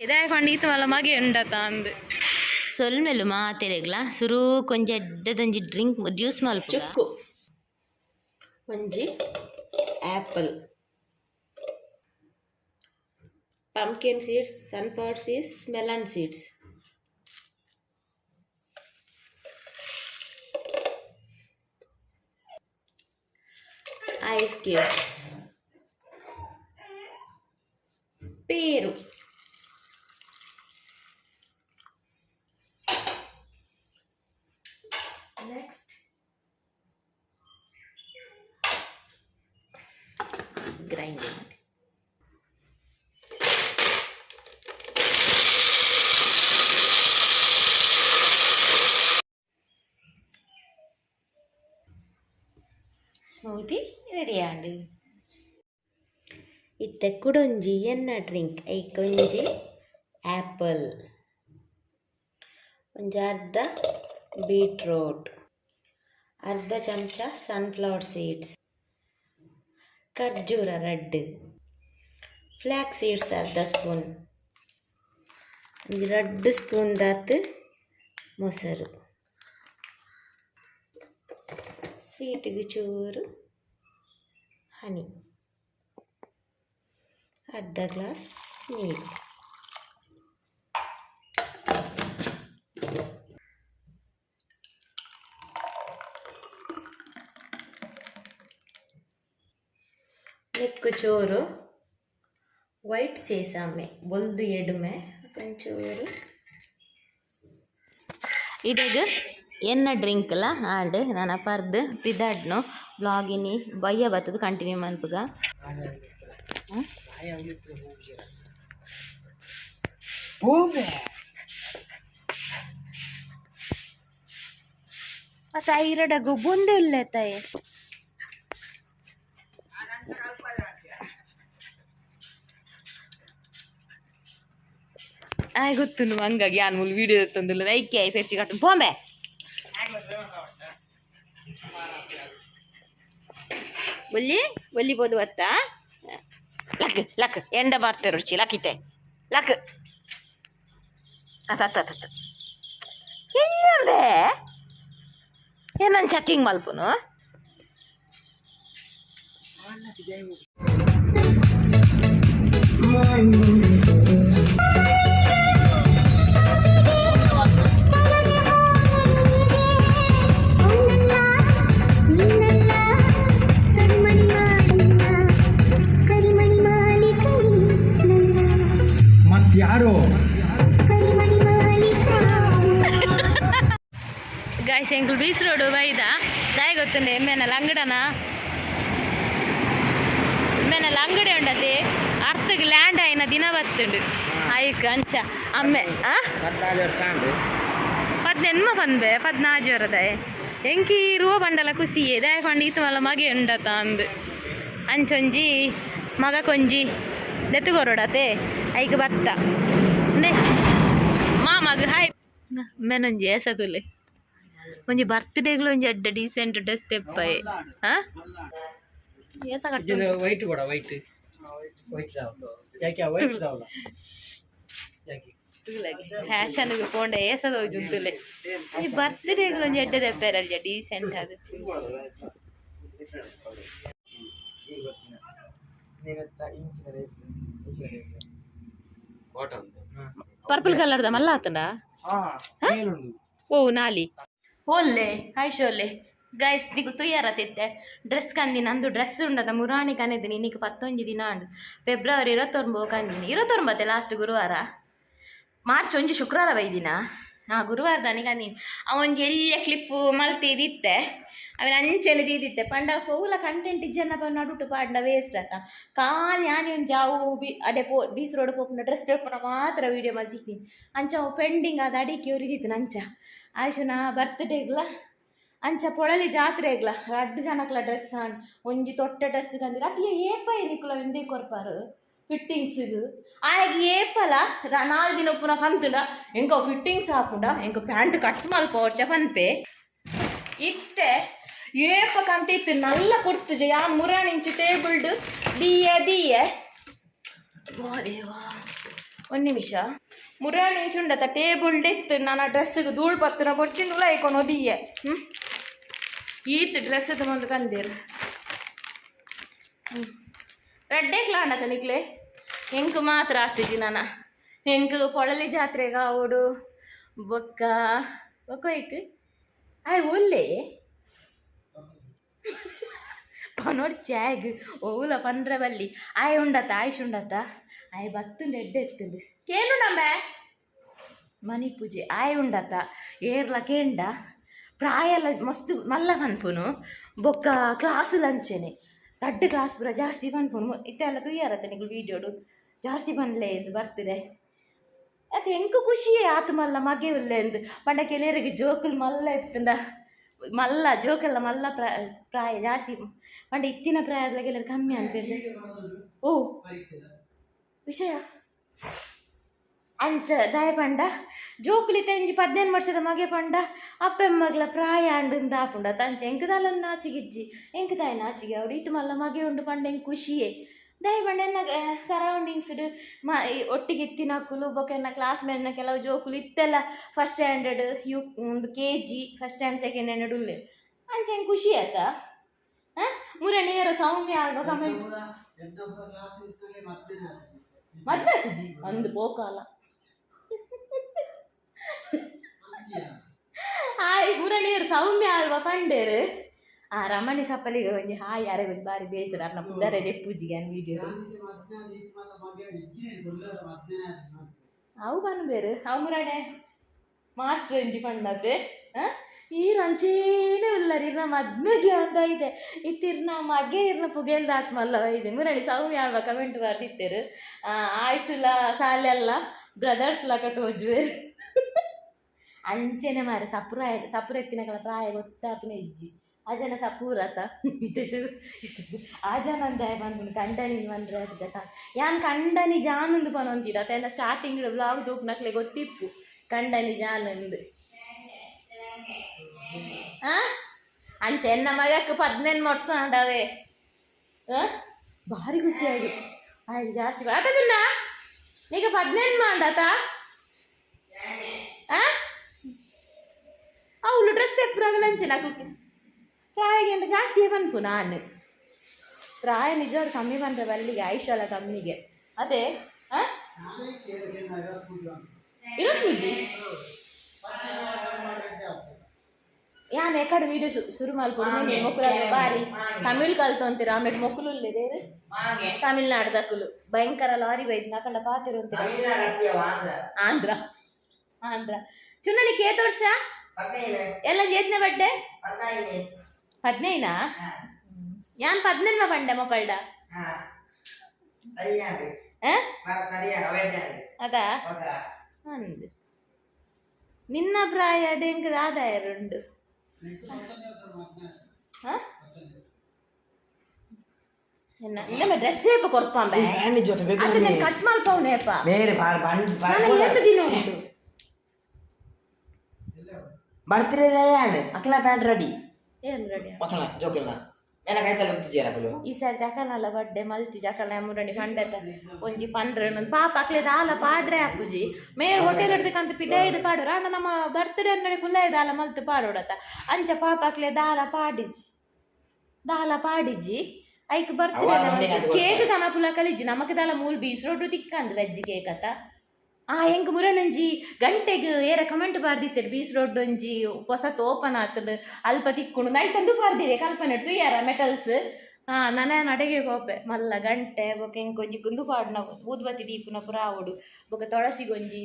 ಇದಾಕೊಂಡು ಈತ ಮಲ್ಲ ಮಗೆ ಉಂಡತ ಅಂದು ಸೊಲ್ಮೆಲು ಮಾತೆರೆಗ್ಲ ಸುರು ಕೊಂಚ ಎಡ್ಡದೊಂಜಿ ಡ್ರಿಂಕ್ ಜ್ಯೂಸ್ ಮಲ್ಪುಗ ಚುಕ್ಕು ಒಂಜಿ apple pumpkin seeds sunflower seeds melon seeds ice cubes ready ಆಂಡು ಇತ್ತೆ ಕುಡೊಂಜಿ ಎನ್ನ ಡ್ರಿಂಕ್ ಐಕೊಂಜಿ ಆ್ಯಪಲ್ ಒಂಜಿ ಅರ್ಧ ಬೀಟ್ರೋಟ್ ಅರ್ಧ ಚಮಚ ಸನ್ಫ್ಲವರ್ ಸೀಡ್ಸ್ ಖರ್ಜೂರ ರೆಡ್ ಫ್ಲ್ಯಾಕ್ ಸೀಡ್ಸ್ ಅರ್ಧ ಸ್ಪೂನ್ ಒಂದು ರಡ್ಡ್ ಸ್ಪೂನ್ ದಾತ್ ಮೊಸರು ಸ್ವೀಟಿಗೆ ಚೂರು honey. Add the glass milk. కొంచెం వైట్ చేసామే బొల్దు ఎడుమే కొంచెం ఇడగ ಎನ್ನ ಡ್ರಿಂಕ್ಲ ಆಂಡ್ ನಾನು ಪರ್ದು ಪಿದಾಡ್ನು. ಬ್ಲಾಗಿನಿ. ಬಯ್ಯ ಬತ್ತದು ಕಂಟಿನ್ಯೂ ಮನ್ಪುಗ ಮತ್ತೆ ಐರಡಗು ಬೊಂದೆ ಇಲ್ಲ ತಾಯಿ? ಆಯ್ ಗೊತ್ತು ಹಂಗಾಗಿ ಯಾನ್ ಮುಲ್ ವಿಡಿಯೋ ತಂದಿಲ್ಲ. ಐಕೆ ಐ ಪೆರ್ಚಿ ಕಟ್ಟು ಪೋಂಬೆ ಬೊಲ್ಲಿ ಒಲ್ಲಿಬೋದು ಅತ್ತ? ಲಕ್ ಲಕ್, ಎಂಡ ಮಾಡ್ತೇವೆ ರುಚಿ ಲಕ್ಕಿತೆ ಲಕ್. ಅತ್ತ ಅತ್ತ ಅತ್ತ ಹೆಂಗಂಬೆ ಏನನ್ ಚೆಕಿಂಗ್ ಮಲ್ಪುನು? ಕರಿಮಣಿ ಎಂಕುಲು ಬೀಸ್ ರೋಡು ಬೈದ ದಾಯ ಗೊತ್ತುಂಡೆ ಎಮ್ಮೆನಲ್ಲ ಅಂಗಡನ ಎಮ್ಮೆನಲ್ಲ ಅಂಗಡಿ ಉಂಡತಿ? ಅರ್ಥಕ್ಕೆ ಲ್ಯಾಂಡ್ ಆಯ್ನ ದಿನ ಬತ್ತುಂಡು. ಆಯ್ಕ ಅಂಚ. ಅಮ್ಮೆ ಪದ್ನೆನ್ಮ ಬಂದೆ ಪದ್ನಾಜು ವರದಾಯ ಎಂಕಿ ರುವ ಬಂಡಲ ಖುಷಿಯೇ ದಾಯ ಕೊಂಡು ಈತ ಮಲ್ಲ ಮಗೆ ಉಂಡತ ಅಂದು. ಅಂಚೊಂಜಿ ಮಗ ಕೊಂಜಿ ನೆತ್ತುಗೊರಡತೆ ಐಕ್ ಬತ್ತ. ಮಾ ಮಾಮಗ ಹಾಯ್. ಮೆನೊಂಜಿ ಎಸದುಲೆ ಒಂಜಿ ಬರ್ತ್ಡೇಗ್ಲು ಒಂಜಿ ಎಡ್ಡ ಡೀಸೆಂಟ್ ಡ್ರೆಸ್ ತೆಪ್ಪಾಯ್ ಹಾ ಎಸ ಕಟ್ಟು ವೈಟ್ ಕೂಡ ವೈಟ್ ವೈಟ್ ಯಾಕೆ ವೈಟ್ ರಾವಲ್ಲ ಯಾಕೆ ಫ್ಯಾಷನ್ ಪೋಂಡ ಏಸದ ಹೋಯ್ತುಂತುಲೆ ಈ ಬರ್ತ್ಡೇಗ್ಲು ಒಂಜಿ ಎಡ್ಡ ತೆಪ್ಪಾರಲ್ಜ ಡೀಸೆಂಟ್ ಅದು ಪರ್ಪಲ್ ಕಲರ್ದ ಮಲ್ಲ ಆತನ ಓ ನಾಲಿ. ಓಲ್ಲೆ ಆಯ್ಶೋಲ್ಲೆ ಗೈಸ್ ನಿಗು ತುಯ್ಯಾರತಿತ್ತೆ ಡ್ರೆಸ್ ಕಂದಿ, ನಂದು ಡ್ರೆಸ್ ಉಂಡದ ಮುರಾಣಿ ಕನೆದಿನಿ ನಿಕ್ ಪತ್ತೊಂಜಿ ದಿನ ಉಂಡು ಫೆಬ್ರವರಿ ಇರತ್ತೊಂಬೋ ಕಂದಿನಿ. ಇರತ್ತೊಂಬತ್ತೆ ಲಾಸ್ಟ್ ಗುರುವಾರ? ಮಾರ್ಚ್ ಒಂಜಿ ಶುಕ್ರವಾರ ಬೈದಿನ? ಹಾಂ, ಗುರುವಾರ ದಾನಿ ಕಂದಿನಿ. ಅವೊಂಜಿ ಎಲ್ಲ ಕ್ಲಿಪ್ಪು ಮಲ್ತಿದಿತ್ತೆ. ಅವನ ಅಂಚೆನೆ ದೀದಿತ್ತೆ. ಪಂಡ ಪೌಲ ಕಂಟೆಂಟ್ ಜನ ನಡುಟು ಪಾಡ್ನ ವೇಸ್ಟ್ ಆತ ಖಾಲಿ ಆನಿ ಒಂದು ಜಾವು ಬಿ ಅಡೆ ಪೋ, ಬೀಸ್ ರೋಡ್ ಪೋಪುನ ಡ್ರೆಸ್ ತೆಪ್ಪುನ ಮಾತ್ರ ವೀಡಿಯೋ ಮಲ್ತಿದ್ದೀನಿ. ಅಂಚ ಅವು ಪೆಂಡಿಂಗ್ ಆದ ಅಡಿಕೆ ಉರಿದಿತ್ತು ಅಂಚ ಆಯ್ಸುನ ಬರ್ತ್ಡೇಗ್ಲ ಅಂಚ ಪೊಳಲಿ ಜಾತ್ರೆಗ್ಲ ರಡ್ಡು ಜನಕ್ಲ ಡ್ರೆಸ್ ಆನ್ ಒಂಜಿ ತೊಟ್ಟ ಡ್ರೆಸ್ ಕಂದಿರ ಅತಿ ಏಪ ಏನಿಕ್ಲ ವಿಂಡಿ ಕೊರ್ಪಾರು? ಫಿಟ್ಟಿಂಗ್ಸ್ಗ್ ಆಯ್ಗೆ ಏಪಲ ನಾಲ್ ದಿನ ಪುನಃ ಕಂತುಂಡ ಎಂಕ ಫಿಟ್ಟಿಂಗ್ಸ್ ಹಾಕುಂಡ ಎಂಕ ಪ್ಯಾಂಟ್ ಕಟ್ ಮಲ್ಪ ವರ್ಷ ಪನ್ಪೆ. ಇತ್ತೆ, ಏಪ ಕಂತ ಇತ್ತು ನಲ್ಲ ಕೊಡ್ತು ಯಾ ಮುರಾಣಿಂಚು ಟೇಬಲ್ಡ್ ದಿಯೆ ದಿಯೆ ವಾ ದೇವಾ ಒಂದು ನಿಮಿಷ. ಮುರಾಣಿ ಇಂಚುಂಡತ ಟೇಬಲ್ ಡೆತ್ ನನ್ನ ಡ್ರೆಸ್ಸಿಗೆ ಧೂಳು ಪತ್ತನ ಬೊಚ್ಚಿಂದುಲ ಐಕೊಂಡು ಒದಿಯೆ. ಹ್ಞೂ ಈತ್ ಡ್ರೆಸ್ ಮುಂದೆ ಕಂದಿರು. ರೆಡ್ಡೇ ಕ್ಲಾಂಡತ ನಿಕ್ಲೆ. ಹೆಂಗೆ ಮಾತ್ರ ಆಗ್ತಿದ್ದಿ ನಾನು ಹೆಂಗೆ ಕೊಳಲಿ ಜಾತ್ರೆಗೆ ಅವಡು ಬೊಕ್ಕ. ಬೊಕ್ಕ ಏಕ್ ಆಯ್, ಒಲ್ಲೆ. ಪನೋಡ್ ಚಾಗ್ ಓಲ ಪಂದ್ರ ಬಲ್ಲಿ ಆಯ್ ಉಂಡತ್ತ ಆಯ್ಷ್ ಉಂಡತ ಆಯ್ ಬತ್ತುಂಡು ಎಡ್ಡೆ ಎತ್ತುಂಡು ಕೇನುಂಡಂಬೆ ಮನಿ ಪೂಜೆ ಆಯ್ ಉಂಡತ ಏರ್ಲ ಕೇಂಡ ಪ್ರಾಯಲ ಮಸ್ತ್ ಮಲ್ಲ ಕನ್ಪುನು ಬೊಕ್ಕ ಕ್ಲಾಸ್ ಲಂಚೆನೆ. ರಡ್ಡ್ ಕ್ಲಾಸ್ ಪೂರ ಜಾಸ್ತಿ ಬನ್ಪುನು ಇತ್ತೆಲ್ಲ ತುಯ್ಯಾರತ್ತೆ ನಿಗಳು ವೀಡಿಯೋಡು ಜಾಸ್ತಿ ಬನ್ಲೇ ಎಂದು ಬರ್ತಿದೆ. ಅದು ಎಂಕು ಖುಷಿಯೇ ಆತು ಮಲ್ಲ ಮಗೆ ಉಲ್ಲೆ ಎಂದು? ಪಂಡ ಕೆಲರಿಗೆ ಜೋಕುಲು ಮಲ್ಲ ಇತ್ತಂದ ಮಲ್ಲ ಜೋಕಲ್ಲ ಮಲ್ಲ ಪ್ರಾ ಪ್ರಾಯ ಜಾಸ್ತಿ. ಪಂಡ ಇತ್ತಿನ ಪ್ರಾಯದ ಕೆಲವರು ಕಮ್ಮಿ ಅನ್ಪೇರು ಓ. ವಿಷಯ. ಅಂಚ ದಯ ಪಂಡ ಜೋಕುಲಿ ತೆಂಜಿ ಪದ್ನೇನು ವರ್ಷದ ಮಗೆ ಪಂಡ ಅಪ್ಪೆಮ್ಮಗ್ಲ ಪ್ರಾಯ ಅಂಡಿಂದ ಆಪುಂಡ ತಂಚ ಎಂಕದಾಲೊಂದು ನಾಚಿಗಿಜ್ಜಿ ಎಂಕದಾಯ ನಾಚಿಗೆ ಅವ್ರು ಇತ್ತು ಮಲ್ಲ ಮಗೆ ಉಂಡು ಪಂಡ ಹೆಂಗೆ ಖುಷಿಯೇ. ದಯ ಪಂಡ ಎನ್ನ ಸರೌಂಡಿಂಗ್ಸ್ ಮ ಒಟ್ಟಿಗೆ ಇತ್ತಿನಕುಲು ಬೊಕ ಎನ್ನ ಕ್ಲಾಸ್ ಮೇಲಿನ ಕೆಲವು ಜೋಕುಲು ಇತ್ತೆಲ್ಲ ಫಸ್ಟ್ ಸ್ಟ್ಯಾಂಡರ್ಡ್ ಯು ಒಂದು K G first stand second standard ಉಳ್ಳೆ. ಅಂಚ ಹೆಂಗೆ ಖುಷಿ ಆಯ್ತಾ? ಹಾಂ? ಮೂರ ನೇರ ಸೌಮ್ಯ ಆಡ್ಬೇಕು ಕಮೆಂಟ್ ಮದ್ವೆ ಆತಜಿ ಒಂದು ಪೋಕಾಲ ಹಾಯ್ ಮುರಣಿಯರು ಸೌಮ್ಯ ಅಲ್ವಾ ಪಂಡೇರು ಆ ರಮಣಿ ಸಪ್ಪಲಿಗೆ ಒಂಜಿ ಹಾಯ್ ಯಾರೇ ಒಂದು ಬಾರಿ ಬೇಜಾರು ಅರ್ನ ಪುದರ ಪೂಜಿಗೆ ಅನ್ ವೀಡಿಯೋ ಅವು ಬನ್ ಬೇರು ಅವು ಮುರಣೆ ಮಾಸ್ಟರ್ ಎಂಜಿ ಈ ರಂಚೇನೆ ಉಲ್ಲರಿ ನಮ್ಮ ಮದ್ಮೆಗೆ ಅಂತ ಇದೆ. ನಮ್ಮ ಮಗೆ ಇರ್ನ ಪುಗೆಲ್ದ ಆತ್ಮಲ್ಲ ಇದೆ. ಮುರಳಿ, ಸೌಮ್ಯ ಆಳ್ವ ಕಮೆಂಟ್ ಬರ್ದಿತ್ತೇರು ಆಯ್ಸುಲ ಸಾಲೆಲ್ಲ ಬ್ರದರ್ಸ್ ಲಕ ಟೋಜ್ವೇರ್ ಅಂಚೆನೆ ಮಾರೆ ಸಪುರ ಸಪುರ ಎತ್ತಿನಕಲ ಪ್ರಾಯ ಗೊತ್ತಾಪಿನ ಇಜ್ಜಿ. ಆ ಜನ ಸಪೂರತ ಇತ್ತೀಚೆ ಆ ಜನ ಅಂದ್ರೆ ಬಂದು ಕಂಡನಿ ಬಂದ್ರೆ ಜತ ಯಾನ್ ಕಂಡನಿ ಜಾನಂದು ಪನೊಂತೀರ ಅತೆಲ್ಲ ಸ್ಟಾರ್ಟಿಂಗ್ ಬ್ಲಾಗ್ ತೂಪ್ನಕ್ಲೆ ಗೊತ್ತಿಪ್ಪು. ಕಂಡನಿ ಜಾನುಂದು ಆ ಅಂಚೆ ಎನ್ನ ಮಗಕ್ಕೆ ಪದ್ನೆಂಟು ವರ್ಷ ಅಂಡವೆ ಆ ಭಾರಿ ಖುಷಿ ಆಗಿ ಆಯ್ತು ಜಾಸ್ತಿ ಆತ ಚುನ್ನ ನೀಗ ಪದ್ನೆಂಟು ಮಾಡಾತ ಆ ಅವಳು ಡ್ರೆಸ್ ತೆಪ್ಪುರಾಗಲಂಚೆ నాకు. ಪ್ರಾಯ ಗಂಟೆ ಜಾಸ್ತಿ ಬಂತು ನಾನು ಪ್ರಾಯ ನಿಜವಾದ ಕಮ್ಮಿ ಬಂದ್ರೆ ಬಲ್ಲಿಗೆ ಆಯುಷಲ್ಲ ಕಮ್ಮಿಗೆ ಅದೇ ಆ? ಇರೋದು ಪೂಜಿ ಯಾನ್ ಎಕಡೆ ವಿಡಿಯೋ ಶುರು ಮಾಡ್ಕೊಂಡು ನೀನು ಮೊಕ್ಕಲ ಬಾರಿ ತಮಿಳ್ ಕಲ್ತೊಂತೀರ ಆಮೇಲೆ ಮೊಕ್ಕಲು ಇಲ್ಲಿದೆ ತಮಿಳ್ನಾಡ್ದಕ್ಕಲು ಭಯಂಕರ ಲಾರಿ ಬೈದ್ ನಾಕಂಡ ಪಾತಿರು ಅಂತೀರ ಆಂಧ್ರ ಆಂಧ್ರ ಚುನ್ನಲಿ ಕೇತ್ ವರ್ಷ ಎಲ್ಲ ಏತ್ನೆ ಬಡ್ಡೆ ಹದಿನೈನಾ ಯಾನ್ ಪದ್ನೆನ್ಮ ಬಂಡೆ ಮೊಕಲ್ಡ ಆ? ಅದಾ ಅಂದ್ ನಿನ್ನ ಪ್ರಾಯ ಡೆಂಕದ ಆದಾಯ ಉಂಡು ಡ್ರೆಸ್ ಏಪ ಕೊರ್ಪಾಂಬೆ ಫ್ಯಾನ್ ಜೊತೆ ಬೇಕು ಅದು ನಾನು ಕಟ್ ಮಲ್ಪವನೇಪ ಬೇರೆ ಬಂದ್ ನಾನು ಏತ ದಿನ ಉಂಟು ಬರ್ತಿರೇ ಯಾನ್ ಅಕ್ಲ ಪ್ಯಾಂಟ್ ರೆಡಿ ಏನು ರೆಡಿ ಮಕ್ಕಳ ಜೋಕಲ್ನ ಈ ಸಾರಿ ಜಕನಲ್ಲ ಬಡ್ಡೆ ಮಲ್ತಿ ಜಕನ ಮುರಡಿ ಪಂಡತ. ಒಂಜಿ ಪಂಡ್ರೆ ಪಾಪ ಅಕ್ಲೆ ದಾಲ ಪಾಡ್ರೆ ಅಪ್ಪುಜಿ. ಮೇರ್ ಹೋಟೆಲ್ ಹಿಡ್ದಕ್ಕಂತ ಪಿದೆ ಹಿಡ್ ಪಾಡೋರು. ಅಣ್ಣ ನಮ್ಮ ಬರ್ತ್ಡೇ ಅನ್ನಡಿ ಕುಲ್ಲ ದಾಲ ಮಲ್ತು ಪಾಡೋಡತ ಅಂಚ ಪಾಪ ಅಕ್ಲೆ ದಾಲ ಪಾಡಿಜಿ ದಾಲ ಪಾಡಿಜಿ ಐಕ್ ಬರ್ತ್ಡೇ ಕೇಕ್ ಕನಪುಲ ಕಲಿಜಿ ನಮಕ್ ದಾಲ ಮೂಲ್ ಬೀಸ್ ರೋಡ್ ತಿಕ್ಕಂದ್ ವೆಜ್ ಕೇಕ್ ಅತ್ತ. ಆ ಹೆಂಗೆ ಮುರನಂಜಿ ಗಂಟೆಗೆ ಏರ ಕಮೆಂಟ್ ಬಾರ್ದಿತ್ತೆರ್ ಬೀಸ್ ರೋಡ್ ಒಂಜಿ ಹೊಸತ್ ಓಪನ್ ಆಗ್ತದೆ ಅಲ್ಪ ತಿಕ್ಕೊಂಡು ನೈತಂದು ಬಾರ್ದಿದೆ ಕಲ್ಪನೆ ಟು ಯಾರ ಮೆಟಲ್ಸ್. ಹಾ ನಾನು ಅಡುಗೆ ಹೋಪೆ. ಮಲ್ಲ ಗಂಟೆ ಬೊಕ ಹೆಂಗೆ ಒಂಜಿ ಕುಂದು ಪಾಡ್ನ ಊದ್ಬತ್ತಿ ದೀಪುನ ಪುರ ಆವಡು ಬೊಕ ತೊಳಸಿ ಗೊಂಜಿ.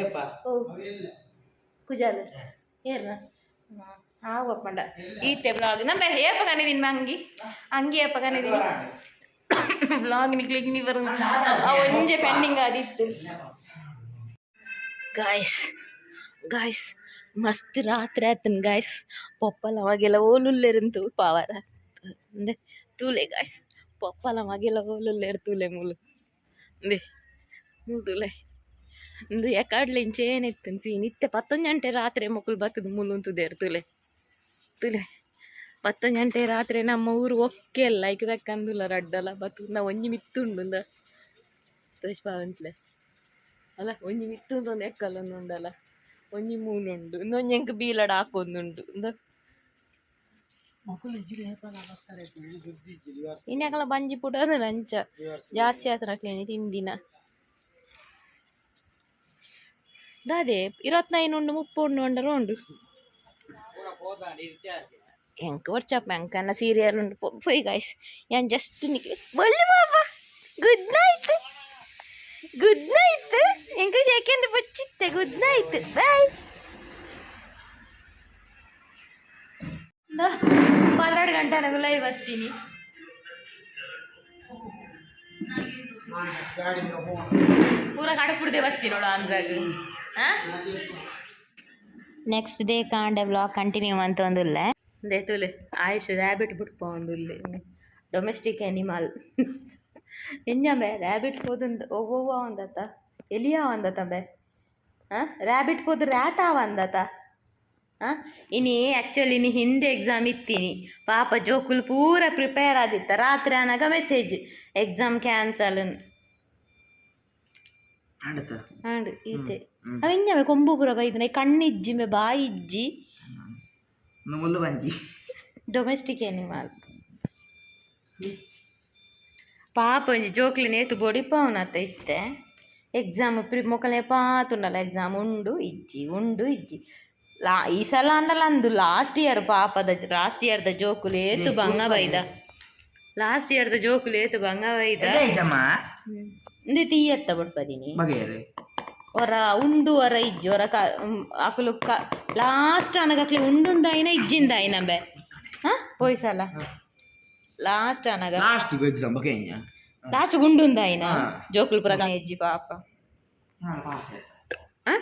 ಏಪ್ಪ ಓ ಕುಜಾಲ. ಏರ್ನ? ಆವಪ್ಪಂಡ ಈತೆ ಬ್ಲಾಗ್. ನಮ್ಮ ಏಪ ಕನಿದೀನಿ ಅಂಗಿ. ಅಂಗಿ ಏಪ ಕನಿದೀನಿ ಬ್ಲಾಗ್ ನಿಕ್ಲಿಗೆ ನೀವು ಬರು ಒಂಜೆ ಪೆಂಡಿಂಗ್ ಆದಿತ್ತು ಗಾಯ್ಸ್ ಗಾಯ್ಸ್ ಮಸ್ತ್ ರಾತ್ರಿ ಆತನ್ ಗಾಯ್ಸ್ ಪಪ್ಪಲ ಮಗೆಲ್ಲ ಓಲುಲ್ಲೆರಂತು ಪಾವರ ಅಂದೆ ತೂಲೆ ಗಾಯ್ಸ್ ಪಪ್ಪಲ ಮಗೆಲ್ಲ ಓಲುಲ್ಲೆರ್ ತೂಲೆ ಮೂಲು ಅಂದೆ ತೂಲೆ ಇಂದು ಎಕಾಡ್ಲೆ ಇಂಚೇನಿತ್ತು ಸೀನ್ ಇತ್ತೆ ಪತ್ತೊಂದು ಗಂಟೆ ರಾತ್ರಿ ಮಕ್ಕಳು ಬತ್ತದ ಮುಲ್ಲುಂತುದೇರು ತುಲೆ ತುಲೆ ಪತ್ತೊಂದು ಗಂಟೆ ರಾತ್ರಿ ನಮ್ಮ ಊರು ಒಕ್ಕೆ ಅಲ್ಲ ಇಕದಕ್ಕಂದುಲ್ಲ ರಡ್ಡಲ್ಲ ಬತ್ತು ನಾ ಒಂಜಿ ಮಿತ್ತುಂಡು ಅಂತಲೇ ಅಲ್ಲ ಒಂಜಿ ಮಿತ್ತುಂಡು ಒಂದು ಎಕ್ಕಲ್ಲ ಉಂಡಲ್ಲ ಒಂಜಿ ಮೂನುಂಡು ಇನ್ನೊಂದು ಎಂಕ್ ಬೀಲಡ ಹಾಕೊಂದುಂಡು ಇನ್ನೆಕಲ ಬಂಜಿ ಪುಟ ಲಂಚ ಜಾಸ್ತಿ ಆತನ ಕ್ಲೀನಿ ತಿಂದಿನ ದಾದೆ ಇರತ್ನೈನ್ ಉಂಡು ಮುಪ್ಪುಂಡು ಉಂಡರು ಉಂಡು ಎಂಕ್ ವರ್ಚಪ್ಪ ಎಂಕ್ ಅನ್ನ ಸೀರಿಯಲ್ ಉಂಡು ಪೊ- ಪೊಯ್ ಗಾಯ್ಸ್ ಯಾನ್ ಜಸ್ಟ್ ನಿಕ್ಲಿ ಬಲ್ಲು ಬಾಬಾ ಗುಡ್ ನೈಟ್ ಗುಡ್ ನೈಟ್ ಎಂಕ ಸೆಕೆಂಡ್ ಬಚ್ಚಿತ್ತೆ ಗುಡ್ ನೈಟ್ ಬಾಯ್ ಪನ್ನೆರಡು ಗಂಟೆ ನನಗೆ ಲೈವ್ ಬರ್ತೀನಿ ಪೂರ ಕಡಪುಡ್ದೆ ಬರ್ತೀನಿ ನೋಡು ಅಂದ್ರಾಗ ಹಾಂ ನೆಕ್ಸ್ಟ್ ಡೇ ಕಾಂಡೆ ಬ್ಲಾಗ್ ಕಂಟಿನ್ಯೂ ಅಂತ ಒಂದುಲ್ಲ ದೇತುಲೆ ಆಯುಷ್ ರ್ಯಾಬಿಟ್ ಬಿಟ್ಪೋ ಒಂದು ಇಲ್ಲಿ. ಡೊಮೆಸ್ಟಿಕ್ ಎನಿಮಲ್ ಎಂಜಾಂಬೆ ರ್ಯಾಬಿಟ್ ಪೋದೊಂದು ಒವ್ವೊವ್ವ ಒಂದತ್ತ ಎಲಿಯ ಒಂದತ್ತ ಬೆ? ಹಾಂ ರ್ಯಾಬಿಟ್ ಪೋದು ರ್ಯಾಟ ಒಂದತ್ತ ಇನಿ ಆ್ಯಕ್ಚುಲಿ ಇನಿ ಹಿಂದೆ ಎಕ್ಸಾಮ್ ಇತ್ತೀನಿ. ಪಾಪ ಜೋಕುಲ್ ಪೂರ ಪ್ರಿಪೇರ್ ಆದಿತ್ತ. ರಾತ್ರಿ ಅನ್ನಾಗ ಮೆಸೇಜ್ ಎಕ್ಸಾಮ್ ಕ್ಯಾನ್ಸಲ್ ಹಾಂ ಈತೆ. ಅವ ಎಂಜಾಂಬೆ ಕೊಂಬು ಪೂರ ಬೈದ ಕಣ್ಣಿಜ್ಜಿ ಬಾಯಿ ಬಾಯಿಜ್ಜಿ. ಬಂಜಿ ಡೊಮೆಸ್ಟಿಕ್ ಎನಿಮಲ್ ಪಾಪ ಒಂಜಿ ಜೋಕ್ಲಿ ನೇತು ಬೊಡಿಪವನತ್ತ ಇತ್ತೆ. ಎಕ್ಸಾಮ್ ಪ್ರಿ ಮೊಕಲೆ ಪಾತುಂಡಲ್ಲ ಎಕ್ಸಾಮ್ ಉಂಡು ಇಜ್ಜಿ ಉಂಡು ಇಜ್ಜಿ. ಲಾ ಈ ಸಲ ಅಂದಲ್ಲ ಅಂದು ಲಾಸ್ಟ್ ಇಯರ್ ಪಾಪದ ಲಾಸ್ಟ್ ಇಯರ್ದ ಜೋಕುಲು ಏತು ಬಂಗ ಬೈದ. ಲಾಸ್ಟ್ ಇಯರ್ದ ಜೋಕುಲು ಏತು ಬಂಗ ಬೈದ. ಜಮ್ಮ ಇಂದೆ ತೀಯತ್ತ ಬಡ್ಪದಿನಿ ಬಗೆಯರೆ. ಒರ ಉಂಡು ಒರ ಇಜ್ಜು ಒರ ಕ ಅಕ್ಲು ಕ ಲಾಸ್ಟ್ ಅನಗಕ್ಲಿ ಉಂಡುಂದ ಆಯ್ನ ಇಜ್ಜಿಂದ ಆಯ್ನ ಬೆ? ಹಾ? ಪೋಯ್ಸಲ ಲಾಸ್ಟ್ ಅನಗ. ಲಾಸ್ಟ್ ಗೆಜ್ಜಾ ಬಕೆ ಇಂಜ ಲಾಸ್ಟ್ ಗುಂಡುಂದ ಆಯ್ನ ಜೋಕ್ಲು ಪ್ರಗ ಇಜ್ಜಿ ಪಾಪ. ಹಾ ಪಾಸ್ ಹಾ?